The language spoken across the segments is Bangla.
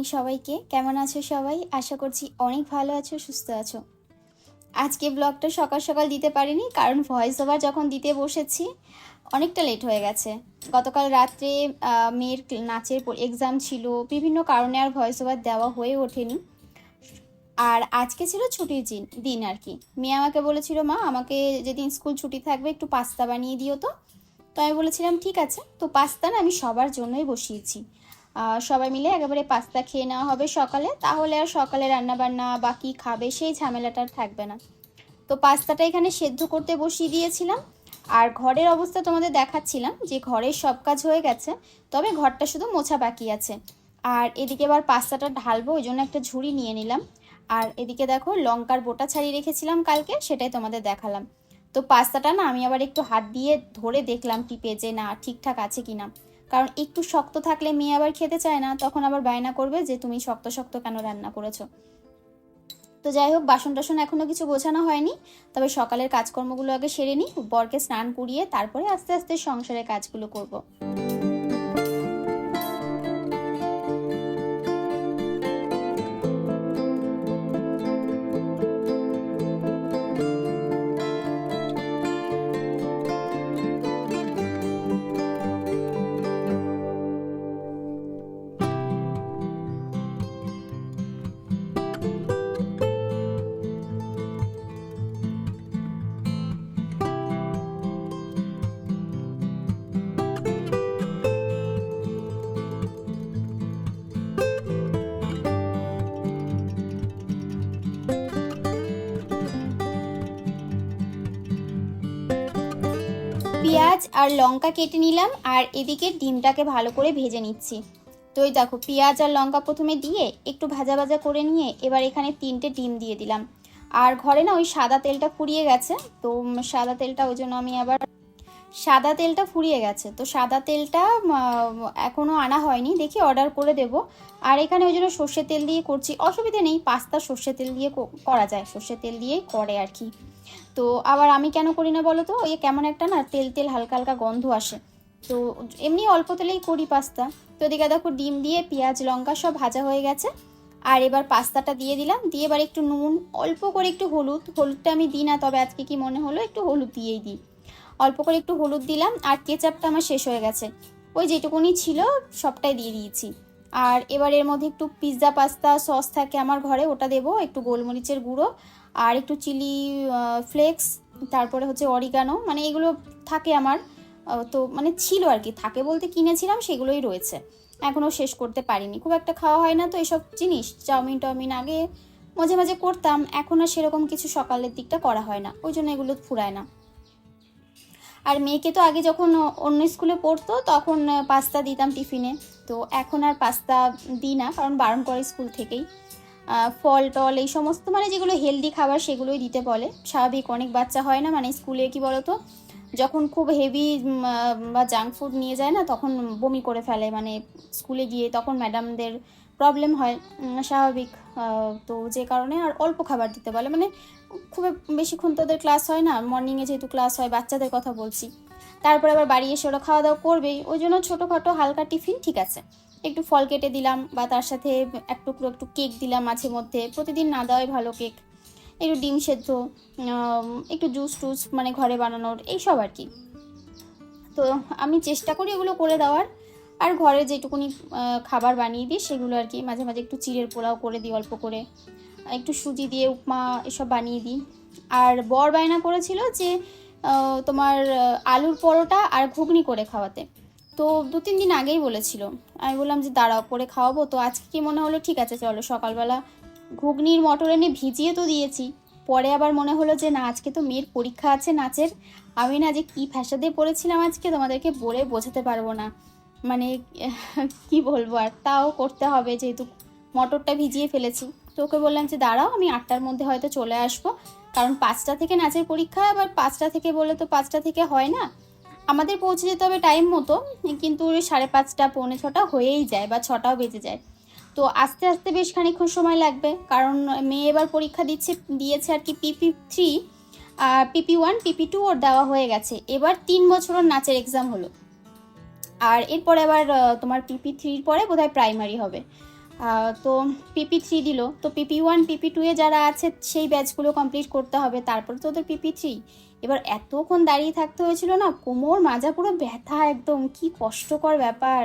মর্নিং সবাইকে। কেমন আছো সবাই? আশা করছি অনেক ভালো আছো, সুস্থ আছো। আজকে ব্লগটা সকাল সকাল দিতে পারিনি, কারণ ভয়েস ওভার যখন দিতে বসেছি, অনেকটা লেট হয়ে গেছে। গতকাল রাত্রে মেয়ের নাচের এক্সাম ছিল, বিভিন্ন কারণে আর ভয়েস ওভার দেওয়া হয়ে ওঠেনি। আর আজকে ছিল ছুটির দিন দিন আর কি। মেয়ে আমাকে বলেছিল, মা, আমাকে যেদিন স্কুল ছুটি থাকবে, একটু পাস্তা বানিয়ে দিও তো। তো আমি বলেছিলাম, ঠিক আছে। তো পাস্তা না আমি সবার জন্যই বসিয়েছি। সবাই মিলে একেবারে পাস্তা খেয়ে নেওয়া হবে সকালে। তাহলে আর সকালে রান্নাবান্না বা কী খাবে সেই ঝামেলাটা থাকবে না। তো পাস্তাটা এখানে সেদ্ধ করতে বসিয়ে দিয়েছিলাম। আর ঘরের অবস্থা তোমাদের দেখাচ্ছিলাম যে ঘরের সব কাজ হয়ে গেছে, তবে ঘরটা শুধু মোছা বাকি আছে। আর এদিকে এবার পাস্তাটা ঢালবো, ওই জন্য একটা ঝুড়ি নিয়ে নিলাম। আর এদিকে দেখো লঙ্কার বোটা ছাড়িয়ে রেখেছিলাম কালকে, সেটাই তোমাদের দেখালাম। তো পাস্তাটা না আমি আবার একটু হাত দিয়ে ধরে দেখলাম টিপে যে না ঠিকঠাক আছে কিনা। কারণ একটু শক্ত থাকলে মেয়ে আবার খেতে চায় না, তখন আবার বায়না করবে যে তুমি শক্ত শক্ত কেন রান্না করেছ তো যাই হোক, বাসন টাসন এখনও কিছু গোছানো হয়নি, তবে সকালের কাজকর্মগুলো আগে সেরে নিই, বরকে স্নান করিয়ে তারপরে আস্তে আস্তে সংসারের কাজগুলো করব। আর লঙ্কা কেটে নিলাম আর এদিকে ডিমটাকে ভালো করে ভেজে নিচ্ছি। তো এই দেখো পেঁয়াজ আর লঙ্কা প্রথমে দিয়ে একটু ভাজা ভাজা করে নিয়ে এবার এখানে তিনটে ডিম দিয়ে দিলাম। আর ঘরে না ওই সাদা তেলটা ফুরিয়ে গেছে তো সাদা তেলটা ওই জন্য আমি আবার সাদা তেলটা ফুরিয়ে গেছে। তো সাদা তেলটা উম, এখনও আনা হয়নি দেখি অর্ডার করে দেব। আর এখানে ওই জন্য সর্ষের তেল দিয়ে করছি অসুবিধে নেই পাস্তা সর্ষের তেল দিয়ে করা যায় সর্ষের তেল দিয়েই করে আর কি। তো আবার আমি কেন করি না বলো তো? ওই কেমন একটা না তেল তেল হালকা হালকা গন্ধ আসে। তো এমনি অল্প তেলেই করি পাস্তা। তো এদিকে দেখো ডিম দিয়ে পেঁয়াজ, লঙ্কা সব ভাজা হয়ে গেছে। আর এবার পাস্তাটা দিয়ে দিলাম। দিয়ে এবার একটু নুন, অল্প করে একটু হলুদ। হলুদটা আমি দিই না, তবে আজকে কি মনে হলো একটু হলুদ দিয়েই দিই। অল্প করে একটু হলুদ দিলাম আর কেচাপটা আমার শেষ হয়ে গেছে। ওই যেটুকুনি ছিল সবটাই দিয়ে দিয়েছি। আর এবার এর মধ্যে একটু পিৎজা পাস্তা সস থাকে আমার ঘরে, ওটা দেবো। একটু গোলমরিচের গুঁড়ো আর একটু চিলি ফ্লেক্স, তারপরে হচ্ছে অরিগানো মানে এগুলো থাকে আমার। তো মানে ছিল আর কি, থাকে বলতে কিনেছিলাম, সেগুলোই রয়েছে। এখনও শেষ করতে পারিনি। খুব একটা খাওয়া হয় না তো এসব জিনিস, চাউমিন টাউমিন আগে মাঝে মাঝে করতাম, এখন আর সেরকম কিছু সকালের দিকটা করা হয় না, ওই জন্য এগুলো ফুরায় না। আর মেয়েকে তো আগে যখন অন্য স্কুলে পড়তো, তখন পাস্তা দিতাম টিফিনে। তো এখন আর পাস্তা দিই না, কারণ বারণ করে স্কুল থেকেই। ফল টল, এই সমস্ত মানে যেগুলো হেলদি খাবার সেগুলোই দিতে বলে। স্বাভাবিক, অনেক বাচ্চা হয় না মানে স্কুলে কি বলতো, যখন খুব হেভি বা জাঙ্ক ফুড নিয়ে যায় না, তখন বমি করে ফেলে মানে স্কুলে গিয়ে তখন ম্যাডামদের প্রবলেম হয় স্বাভাবিক তো যে কারণে আর অল্প খাবার দিতে বলে মানে খুব বেশিক্ষণ তো ওদের ক্লাস হয় না মর্নিংয়ে যেহেতু ক্লাস হয়, বাচ্চাদের কথা বলছি। তারপরে আবার বাড়ি এসে ওরা খাওয়া দাওয়া করবেই, ওই জন্য ছোটোখাটো হালকা টিফিন ঠিক আছে। একটু ফল কেটে দিলাম বা তার সাথে এক টুকরো একটু কেক দিলাম মাঝে মধ্যে। প্রতিদিন না দেওয়াই ভালো কেক। একটু ডিম সেদ্ধ একটু জুস টুস মানে ঘরে বানানোর এইসব আর কি। তো আমি চেষ্টা করি এগুলো করে দেওয়ার। আর ঘরে যেটুকুনি খাবার বানিয়ে দিই সেগুলো আর কি। মাঝে মাঝে একটু চিড়ের পোলাও করে দিই অল্প করে। একটু সুজি দিয়ে উপমা এসব বানিয়ে দিই। আর বর বায়না করেছিল যে তোমার, আলুর পরোটা আর ঘুগনি করে খাওয়াতে। তো দু তিন দিন আগেই বলেছিল। আমি বললাম যে, দাঁড়াও করে খাওয়াবো। তো আজকে কি মনে হলো? ঠিক আছে, চলো, সকালবেলা ঘুগনির মটর এনে ভিজিয়ে তো দিয়েছি। পরে আবার মনে হলো যে, না, আজকে তো মেয়ের পরীক্ষা আছে নাচের। আমি না যে কী ফ্যাসাদে পড়েছিলাম আজকে, তোমাদেরকে বলে বোঝাতে পারব না। মানে কি বলব আর, তাও করতে হবে যেহেতু মটরটা ভিজিয়ে ফেলেছি। তো ওকে বললাম যে, দাঁড়াও, আমি আটটার মধ্যে হয়তো চলে আসব। কারণ পাঁচটা থেকে নাচের পরীক্ষা, আবার পাঁচটা থেকে বলে তো পাঁচটা থেকে হয় না। আমাদের পৌঁছে যেতে হবে টাইম মতো, কিন্তু সাড়ে পাঁচটা, পৌনে ছটা হয়েই যায় বা ছটাও বেজে যায়। তো আস্তে আস্তে বেশ খানিক্ষণ সময় লাগবে, কারণ মেয়ে এবার পরীক্ষা দিচ্ছে, দিয়েছে আর কি পিপি থ্রি আর পিপি ওয়ান পিপি টু ওর দেওয়া হয়ে গেছে। এবার তিন বছর ওর নাচের এক্সাম হলো। আর এরপরে আবার তোমার পিপি থ্রির পরে বোধহয় প্রাইমারি হবে। তো পিপি থ্রি দিল। তো পিপি ওয়ান পিপি টুয়ে যারা আছে, সেই ব্যাচগুলো কমপ্লিট করতে হবে। তারপর তো ওদের পিপি থ্রি এবার এতক্ষণ দাঁড়িয়ে থাকতে হয়েছিল না, কোমর মাজা পুরো ব্যথা একদম, কি কষ্টকর ব্যাপার।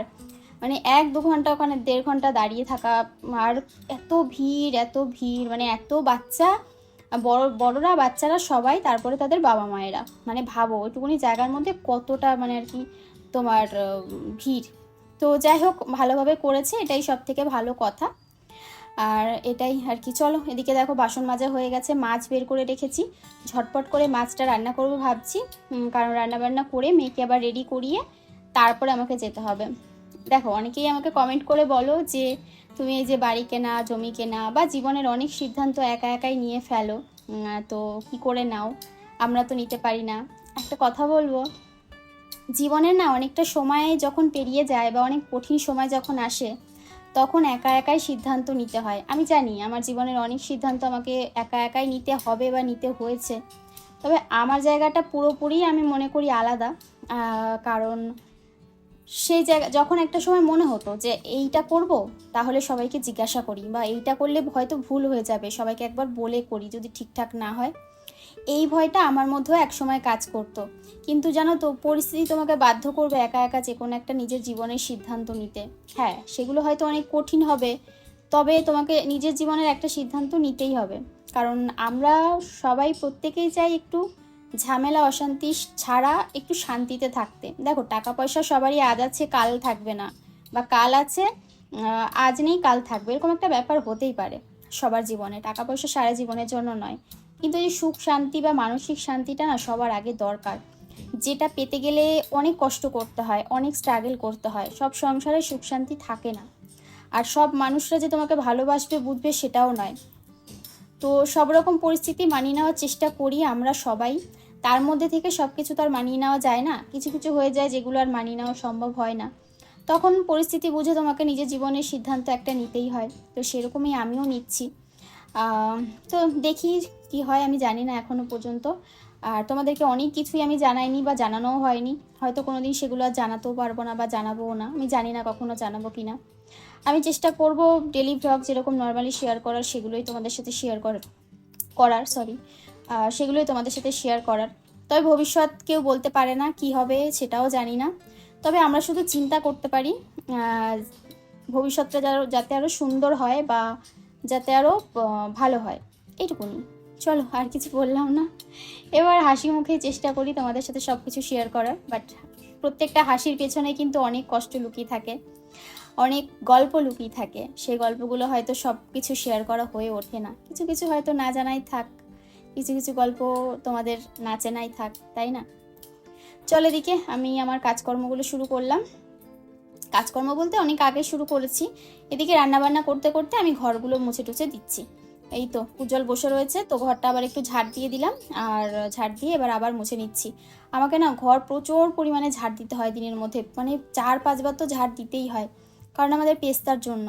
মানে এক দু ঘণ্টা ওখানে, দেড় ঘণ্টা দাঁড়িয়ে থাকা, আর এত ভিড় এত ভিড় মানে এত বাচ্চা বড়, বড়রা, বাচ্চারা সবাই, তারপরে তাদের বাবা মায়েরা। মানে ভাবো, ওইটুকুনি জায়গার মধ্যে কতটা মানে আর কি তোমার ভিড়। তো যাই হোক, ভালোভাবে করেছে, এটাই সব থেকে ভালো কথা। আর এটাই আর কি। চলো, এদিকে দেখো বাসন মাজা হয়ে গেছে, মাছ বের করে রেখেছি। ঝটপট করে মাছটা রান্না করব ভাবছি। কারণ রান্না বান্না করে মেয়েকে আবার রেডি করিয়ে তারপরে আমাকে যেতে হবে। দেখো, অনেকেই আমাকে কমেন্ট করে বলো যে, তুমি এই যে বাড়ি কেনা, জমি কেনা বা জীবনের অনেক সিদ্ধান্ত একা একাই নিয়ে ফেলো তো কি করে নাও? আমরা তো নিতে পারি না। একটা কথা বলব জীবনের না অনেকটা সময় যখন পেরিয়ে যায় বা অনেক কঠিন সময় যখন আসে তখন একা একাই সিদ্ধান্ত নিতে হয়। আমি জানি আমার জীবনের অনেক সিদ্ধান্ত আমাকে একা একাই নিতে হবে বা নিতে হয়েছে। তবে আমার জায়গাটা পুরোপুরি আমি মনে করি আলাদা। কারণ সেই জায়গা যখন একটা সময় মনে হতো যে এইটা করব, তাহলে সবাইকে জিজ্ঞাসা করি বা এইটা করলে হয়তো ভুল হয়ে যাবে। সবাইকে একবার বলে করি যদি ঠিকঠাক না হয়। এই ভয়টা আমার মধ্যেও একসময় কাজ করতো। কিন্তু জানো তো, পরিস্থিতি তোমাকে বাধ্য করবে একা একা যে কোনো একটা নিজের জীবনের সিদ্ধান্ত নিতে। হ্যাঁ সেগুলো হয়তো অনেক কঠিন হবে, তবে তোমাকে নিজের জীবনের একটা সিদ্ধান্ত নিতেই হবে। কারণ আমরা সবাই প্রত্যেকেই চাই একটু ঝামেলা, অশান্তি ছাড়া একটু শান্তিতে থাকতে। দেখো টাকা পয়সা সবারই আজ আছে, কাল থাকবে না। বা কাল আছে আজ নেই, কাল থাকবে, এরকম একটা ব্যাপার হতেই পারে। সবার জীবনে টাকা পয়সা সারা জীবনের জন্য নয়। কিন্তু এই সুখ শান্তি বা মানসিক শান্তিটা না সবার আগে দরকার। যেটা পেতে গেলে অনেক কষ্ট করতে হয়, অনেক স্ট্রাগল করতে হয়, সব সংসারে সুখ শান্তি থাকে না। আর সব মানুষরা যে তোমাকে ভালোবাসবে, বুঝবে সেটাও নয়। তো সব রকম পরিস্থিতি মানিয়ে নেওয়ার চেষ্টা করি আমরা সবাই। তার মধ্যে থেকে সব কিছু তো আর মানিয়ে নেওয়া যায় না। কিছু কিছু হয়ে যায় যেগুলো আর মানিয়ে নেওয়া সম্ভব হয় না। তখন পরিস্থিতি বুঝে তোমাকে নিজের জীবনের সিদ্ধান্ত একটা নিতেই হয়। তো সেরকমই আমিও নিচ্ছি। তো দেখি কি হয়, আমি জানি না এখনও পর্যন্ত। আর তোমাদেরকে অনেক কিছুই আমি জানাইনি বা জানানোও হয়নি। হয়তো কোনো দিন সেগুলো আর জানাতেও পারব না বা জানাবোও না। আমি জানি না কখনো জানাব কি না আমি চেষ্টা করব ডেলি ব্লগ যেরকম নর্মালি শেয়ার করার, সেগুলোই তোমাদের সাথে শেয়ার করার করার সরি সেগুলোই তোমাদের সাথে শেয়ার করার। তবে ভবিষ্যৎ কেউ বলতে পারে না কি হবে, সেটাও জানি না। তবে আমরা শুধু চিন্তা করতে পারি ভবিষ্যৎটা যাতে আরও সুন্দর হয় বা যাতে আরও ভালো হয়। এইটুকুনি। চলো, আর কিছু বললাম না। এবার হাসি মুখে চেষ্টা করি তোমাদের সাথে সব কিছু শেয়ার করার বাট প্রত্যেকটা হাসির পেছনে কিন্তু অনেক কষ্ট লুকিয়ে থাকে। অনেক গল্প লুকিয়ে থাকে। সেই গল্পগুলো হয়তো সব কিছু শেয়ার করা হয়ে ওঠে না। কিছু কিছু হয়তো না জানাই থাক। কিছু কিছু গল্প তোমাদের না চেনাই থাক, তাই না? চলো এদিকে, আমি আমার কাজকর্মগুলো শুরু করলাম। কাজকর্ম বলতে অনেক আগে শুরু করেছি। এদিকে রান্নাবান্না করতে করতে আমি ঘরগুলো মুছে টুছে দিচ্ছি। এই তো, উজ্জ্বল বসে রয়েছে, তো ঘরটা আবার একটু ঝাড় দিয়ে দিলাম আর ঝাড় দিয়ে এবার আবার মুছে নিচ্ছি। আমাকে না ঘর প্রচুর পরিমাণে ঝাড় দিতে হয় দিনের মধ্যে মানে চার পাঁচবার তো ঝাড় দিতেই হয়, কারণ আমাদের পেস্তার জন্য।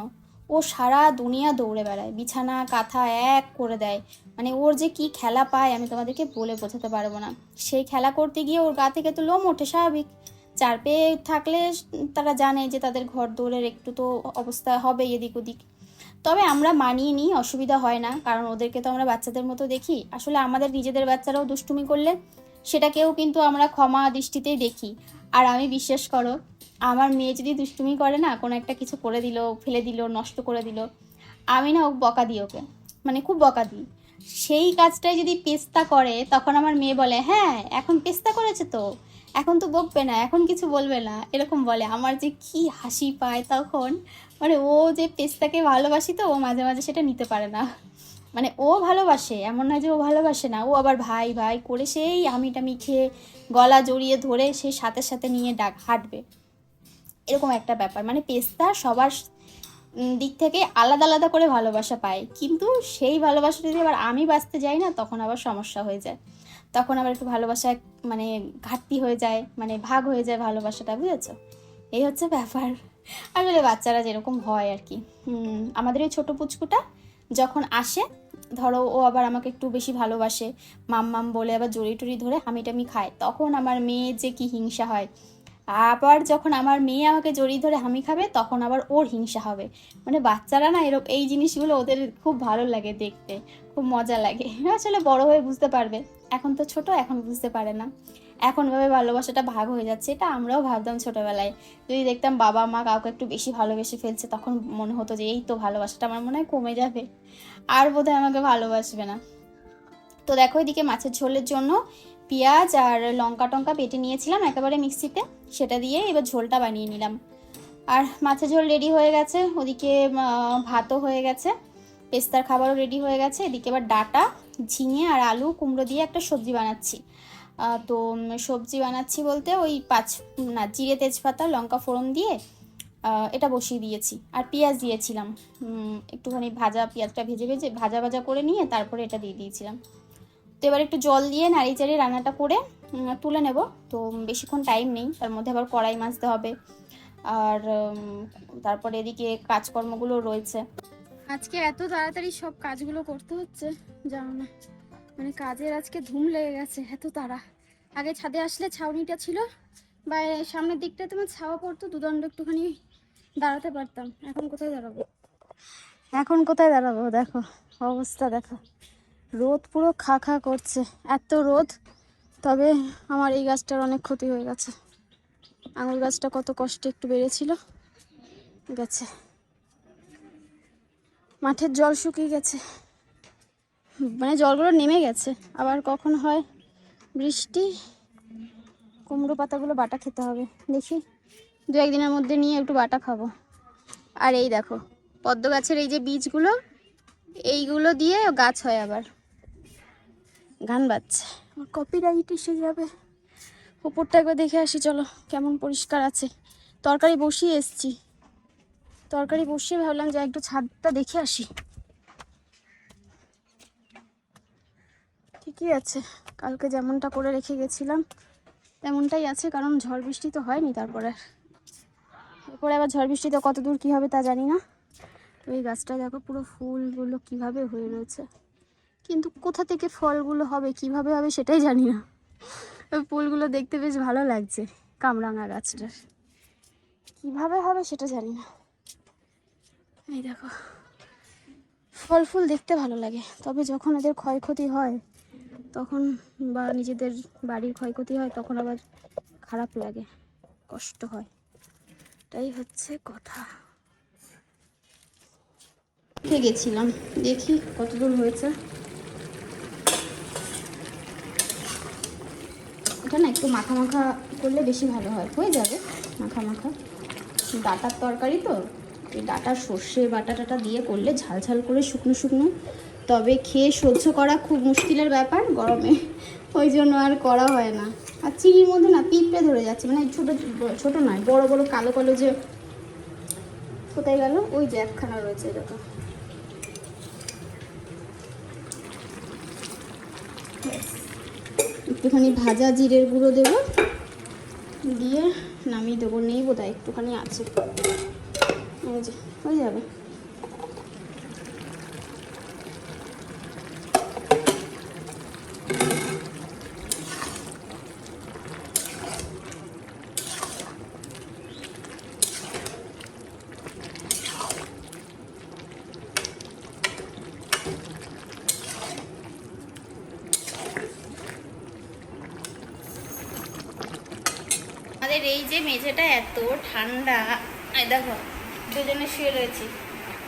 ও সারা দুনিয়া দৌড়ে বেড়ায়, বিছানা, কাঁথা এক করে দেয়। মানে ওর যে কি খেলা পায় আমি তোমাদেরকে বলে বোঝাতে পারব না। সেই খেলা করতে গিয়ে ওর গা থেকে তো লোম ওঠে স্বাভাবিক। চার পেয়ে থাকলে তারা জানে যে তাদের ঘর দৌড়ের একটু তো অবস্থা হবে এদিক ওদিক। তবে আমরা মানিয়ে নিই, অসুবিধা হয় না, কারণ ওদেরকে তো আমরা বাচ্চাদের মতো দেখি। আসলে আমাদের নিজেদের বাচ্চারাও দুষ্টুমি করলে সেটাকেও কিন্তু আমরা ক্ষমা দৃষ্টিতেই দেখি। আর আমি বিশ্বাস করো, আমার মেয়ে যদি দুষ্টুমি করে না, কোনো একটা কিছু করে দিল, ফেলে দিল, নষ্ট করে দিল, আমি না ও বকা দিই ওকে। মানে খুব বকা দিই। সেই কাজটাই যদি পেস্তা করে, তখন আমার মেয়ে বলে হ্যাঁ এখন পেস্তা করেছে তো। এখন তো বকবে না, এখন কিছু বলবে না। এরকম বলে। আমার যে কি হাসি পায় তখন মানে ও যে পেস্তাকে ভালোবাসি তো, ও মাঝে মাঝে সেটা নিতে পারে না। মানে ও ভালোবাসে, এমন নয় যে ও ভালোবাসে না। ও আবার ভাই ভাই করে সেই আমি টামি খেয়ে গলা জড়িয়ে ধরে সে সাথে সাথে নিয়ে ডাক, হাঁটবে। এরকম একটা ব্যাপার। মানে পেস্তা সবার দিক থেকে আলাদা আলাদা করে ভালোবাসা পায়। কিন্তু সেই ভালোবাসা যদি আবার আমি বাঁচতে যাই না, তখন আবার সমস্যা হয়ে যায়। তখন আবার একটু ভালোবাসা মানে ঘাটতি হয়ে যায় মানে ভাগ হয়ে যায় ভালোবাসাটা, বুঝেছ? এই হচ্ছে ব্যাপার। আসলে বাচ্চারা যেরকম হয় আর কি। আমাদের এই ছোটো পুচকুটা যখন আসে, ধরো ও আবার আমাকে একটু বেশি ভালোবাসে মাম মাম বলে আবার জড়ি টুরি ধরে হামিটামি খায়, তখন আমার মেয়ে যে কি হিংসা হয় আবার যখন আমার মেয়ে আমাকে জড়িয়ে ধরে হামি খাবে, তখন আবার ওর হিংসা হবে। মানে বাচ্চারা না এরকম এই জিনিসগুলো ওদের খুব ভালো লাগে দেখতে, খুব মজা লাগে। আসলে বড় হয়ে বুঝতে পারবে। এখন তো ছোট, এখন বুঝতে পারে না। এখন ভাবে ভালোবাসাটা ভাগ হয়ে যাচ্ছে, এটা আমরাও ভাবতাম ছোটবেলায়। যদি দেখতাম বাবা মা কাউকে একটু বেশি ভালোবেসে ফেলছে, তখন মনে হতো যে এই তো ভালোবাসাটা আমার মনে হয় কমে যাবে। আর বোধহয় আমাকে ভালোবাসবে না। তো দেখো এদিকে মাছের ঝোলের জন্য পেঁয়াজ আর লঙ্কা টঙ্কা বেটে নিয়েছিলাম একেবারে মিক্সিতে। সেটা দিয়ে এবার ঝোলটা বানিয়ে নিলাম। আর মাছের ঝোল রেডি হয়ে গেছে। ওদিকে ভাতও হয়ে গেছে। পেস্তার খাবারও রেডি হয়ে গেছে। এদিকে এবার ডাটা, ঝিঙে আর আলু কুমড়ো দিয়ে একটা সবজি বানাচ্ছি। তো সবজি বানাচ্ছি বলতে ওই পাঁচ, না, জিরে, তেজপাতা, লঙ্কা ফোড়ন দিয়ে এটা বসিয়ে দিয়েছি। আর পেঁয়াজ দিয়েছিলাম। একটুখানি ভাজা পেঁয়াজটা ভেজে ভেজে ভাজা ভাজা করে নিয়ে তারপরে এটা দিয়ে দিয়েছিলাম। এবার একটু জল দিয়ে নাড়ি চাড়িয়ে রান্নাটা করে তুলে নেব। তো বেশিক্ষণ টাইম নেই তার মধ্যে আবার কড়াই মাজতে হবে। আর তারপরে এদিকে কাজকর্মগুলো রয়েছে। আজকে এত তাড়াতাড়ি সব কাজগুলো করতে হচ্ছে? জানো না। মানে কাজের আজকে ধুম লেগে গেছে এত তাড়া। আগে ছাদে আসলে ছাউনিটা ছিল বা সামনের দিকটা তোমার ছাওয়া পড়তো দুদণ্ড একটুখানি দাঁড়াতে পারতাম। এখন কোথায় দাঁড়াবো? এখন কোথায় দাঁড়াবো? দেখো অবস্থা দেখো। রোদ পুরো খা খা করছে, এত রোদ। তবে আমার এই গাছটার অনেক ক্ষতি হয়ে গেছে। আঙুর গাছটা কত কষ্টে একটু বেড়েছিল, গেছে। মাঠের জল শুকিয়ে গেছে। মানে জলগুলো নেমে গেছে। আবার কখন হয় বৃষ্টি, কুমড়ো পাতাগুলো বাটা খেতে হবে। দেখি, দু একদিনের মধ্যে নিয়ে একটু বাটা খাব। আর এই দেখো, পদ্ম গাছের এই যে বীজগুলো, এইগুলো দিয়ে গাছ হয় আবার। গান বাজছে। কপিরাইট এসে যাবে। উপরটা একবার দেখে আসি চলো কেমন পরিষ্কার আছে। তরকারি বসিয়ে এসছি। তরকারি বসিয়ে ভাবলাম যে একটু ছাদটা দেখে আসি। ঠিকই আছে কালকে যেমনটা করে রেখে গেছিলাম তেমনটাই আছে কারণ ঝড় বৃষ্টি তো হয়নি তারপরে। এরপরে আবার ঝড় বৃষ্টিতে কত দূর কী হবে তা জানি না। তো এই গাছটা দেখো পুরো ফুলগুলো কীভাবে হয়ে রয়েছে। কিন্তু কোথা থেকে ফলগুলো হবে, কীভাবে হবে সেটাই জানি না। ফুলগুলো দেখতে বেশ ভালো লাগছে, কামরাঙা গাছটার। কীভাবে হবে সেটা জানি না। এই দেখো, ফল ফুল দেখতে ভালো লাগে, তবে যখন এদের ক্ষয়ক্ষতি হয়, তখন বা নিজেদের বাড়ির ক্ষয়ক্ষতি হয়, তখন আবার খারাপ লাগে, কষ্ট হয়। এটাই হচ্ছে কথা। গেছিলাম, দেখি কতদূর হয়েছে। এটা না, একটু মাখা মাখা করলে বেশি ভালো হয়। হয়ে যাবে, মাখা মাখা। ডাটার তরকারি তো, এই ডাটার সর্ষে বাটা টাটা দিয়ে করলে ঝাল ঝাল করে শুকনো শুকনো। তবে খেয়ে সহ্য করা খুব মুশকিলের ব্যাপার গরমে, ওই জন্য আর করা হয় না। আর চিনির মধ্যে না, পিঁপড়ে ধরে যাচ্ছে মানে ছোটো ছোটো নয়, বড় বড় কালো কালো যে কোথায় গেল? ওই যে একখানা রয়েছে এরকম। একটুখানি ভাজা জিরের গুঁড়ো দেব। দিয়ে নামিয়ে দেবো, নেই বোধ হয় একটুখানি আছে। হয়ে যাবে আমাদের এই যে মেঝেটা এত ঠান্ডা। এই দেখো, দুজনে শুয়ে রয়েছি।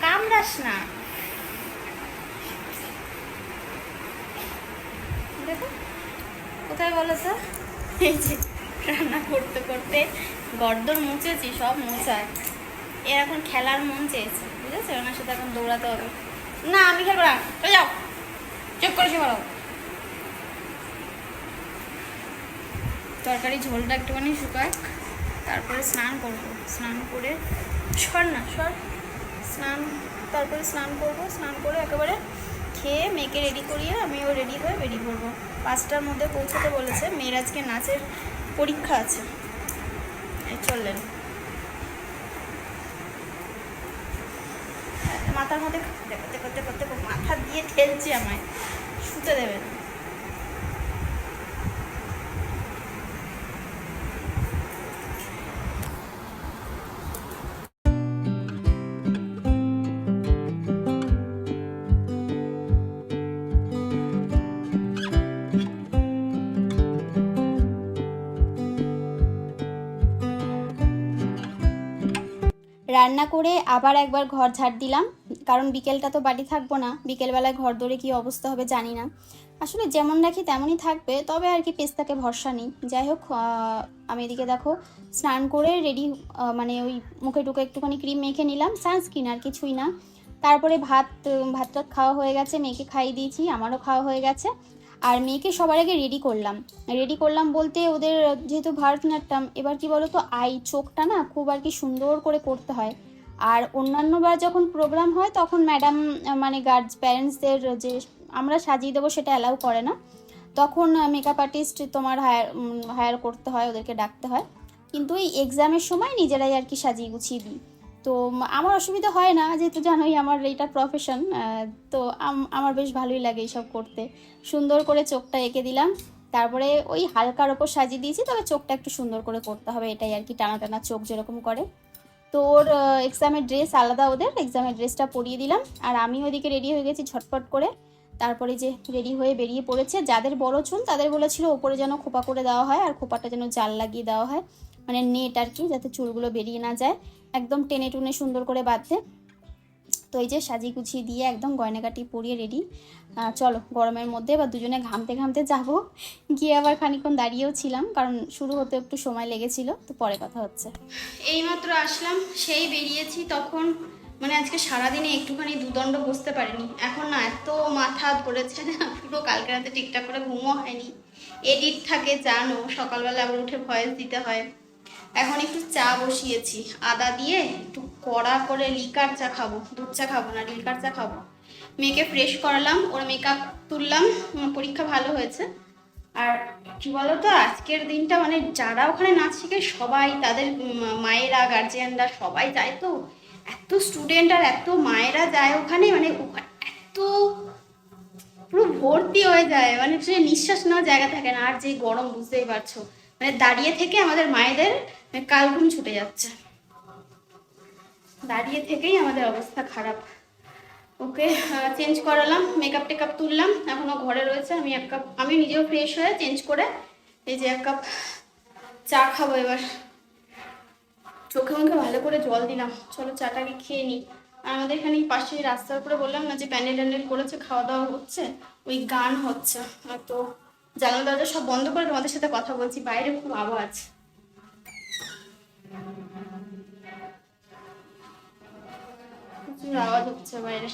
কামড়াস না। দেখো, কোথায় বলো তো? এই যে রান্না করতে করতে গর্দর মুছেছি, সব মোছায়। এর এখন খেলার মন চেয়েছে, বুঝেছ? ওনার সাথে এখন দৌড়াতে হবে। না, আমি খেলব না। চলে যাও, চুপ করে সে বলো তরকারি ঝোলটা একটুখানি শুকাক। তারপরে স্নান করব। স্নান করে সর না, সর। স্নান, তারপরে স্নান করব। স্নান করে একেবারে খেয়ে মেয়েকে রেডি করিয়ে আমিও রেডি হয়ে বেরিয়ে পড়ব। পাঁচটার মধ্যে পৌঁছাতে বলেছে, মেয়ের আজকে নাচের পরীক্ষা আছে। চললেন। মাথার মধ্যে করতে করতে করতে করতে মাথা দিয়ে ঠেলছে আমায়। শুতে দেবে না। রান্না করে আবার একবার ঘর ঝাড় দিলাম। কারণ বিকেলটা তো বাড়ি থাকব না বিকেলবেলায় ঘর দৌড়ে কী অবস্থা হবে জানি না। আসলে যেমন রাখি তেমনই থাকবে তবে আর কি পেস্তাকে ভরসা নেই। যাই হোক আমি এদিকে দেখো স্নান করে রেডি মানে ওই মুখে টুকে একটুখানি ক্রিম মেখে নিলাম সানস্ক্রিন আর কিছুই না। তারপরে ভাত উম, ভাত টাত খাওয়া হয়ে গেছে মেয়েকে খাইয়ে দিয়েছি আমারও খাওয়া হয়ে গেছে। আর মেয়েকে সবার আগে রেডি করলাম। রেডি করলাম বলতে ওদের যেহেতু ভারতনাট্যম এবার কি বলো তো আই চোখটা না খুব আর কি সুন্দর করে করতে হয়। আর অন্যান্যবার যখন প্রোগ্রাম হয় তখন ম্যাডাম মানে গার্ডস প্যারেন্টসদের যে আমরা সাজিয়ে দেবো সেটা অ্যালাউ করে না। তখন মেকআপ আর্টিস্ট তোমার হায়ার হায়ার করতে হয়, ওদেরকে ডাকতে হয়। কিন্তু এই এক্সামের সময় নিজেরাই আর কি সাজিয়ে গুছিয়ে দিই। তো আমার অসুবিধা হয় না, যেহেতু জানোই আমার এইটা প্রফেশন তো আমার বেশ ভালোই লাগে এইসব করতে। সুন্দর করে চোখটা এঁকে দিলাম, তারপরে ওই হালকার ওপর সাজিয়ে দিয়েছি, তবে চোখটা একটু সুন্দর করে করতে হবে, এটাই আর কি, টানা টানা চোখ যেরকম করে। তো ওর এক্সামের ড্রেস আলাদা ওদের এক্সামের ড্রেসটা পরিয়ে দিলাম, আর আমি ওদিকে রেডি হয়ে গেছি ঝটপট করে। তারপরে যে রেডি হয়ে বেরিয়ে পড়েছে, যাদের বড় চুল তাদের বলেছিল ওপরে যেন খোপা করে দেওয়া হয়, আর খোপাটা যেন জাল লাগিয়ে দেওয়া হয়। মানে নেট আর কি, যাতে চুলগুলো বেরিয়ে না যায়। একদম টেনে টুনে সুন্দর করে বাঁধতে। তো এই যে সাজিয়ে গুছিয়ে দিয়ে একদম গয়নাকাটি পরিয়ে রেডি চলো গরমের মধ্যে বা দুজনে ঘামতে ঘামতে যাব। গিয়ে আবার খানিক্ষণ দাঁড়িয়েও ছিলাম, কারণ শুরু হতে একটু সময় লেগেছিল, তো পরে কথা হচ্ছে। এইমাত্র আসলাম, সেই বেরিয়েছি তখন মানে আজকে সারাদিনে একটুখানি দুদণ্ড বসতে পারিনি। এখন না এত মাথা ধরেছে না, পুরো কালকে রাতে ঠিকঠাক করে ঘুমও হয়নি। এডিট থাকে জানো, সকালবেলা আবার উঠে ভয়েস দিতে হয়। এখন একটু চা বসিয়েছি। আদা দিয়ে একটু কড়া করে লিকার চা খাব। দুধ চা খাব না, লিকার চা খাব। মেয়েকে ফ্রেশ করালাম, ওর মেকআপ তুললাম পরীক্ষা ভালো হয়েছে। আর কি বলতো, আজকের দিনটা মানে যারা ওখানে নাচ শিখে সবাই তাদের মায়েরা গার্জিয়ানরা সবাই যায় তো। এত স্টুডেন্ট আর এত মায়েরা যায় ওখানে মানে এত পুরো ভর্তি হয়ে যায় মানে নিঃশ্বাস নেওয়ার জায়গা থাকে না। আর যে গরম, বুঝতেই পারছ। মানে দাঁড়িয়ে থেকে আমাদের মায়েদের কালঘুম ছুটে যাচ্ছে। দাঁড়িয়ে থেকেই আমাদের অবস্থা খারাপ। ওকে চেঞ্জ করালাম মেকআপ টেকআপ তুললাম এখনও ঘরে রয়েছে, আমি এক কাপ আমি নিজেও ফ্রেশ হয়ে চেঞ্জ করে এই যে এক কাপ চা খাব এবার। চোখে মুখে ভালো করে জল দিলাম। চলো চাটাকে খেয়ে নিই। আর আমাদের এখানে পাশে রাস্তার উপরে বললাম না যে প্যান্ডেল ট্যান্ডেল করেছে, খাওয়া দাওয়া হচ্ছে, ওই গান হচ্ছে। তো জানালা দরজা সব বন্ধ করে তোমাদের সাথে কথা বলছি, বাইরে খুব আওয়াজ প্রচুর আওয়াজ হচ্ছে বাইরে।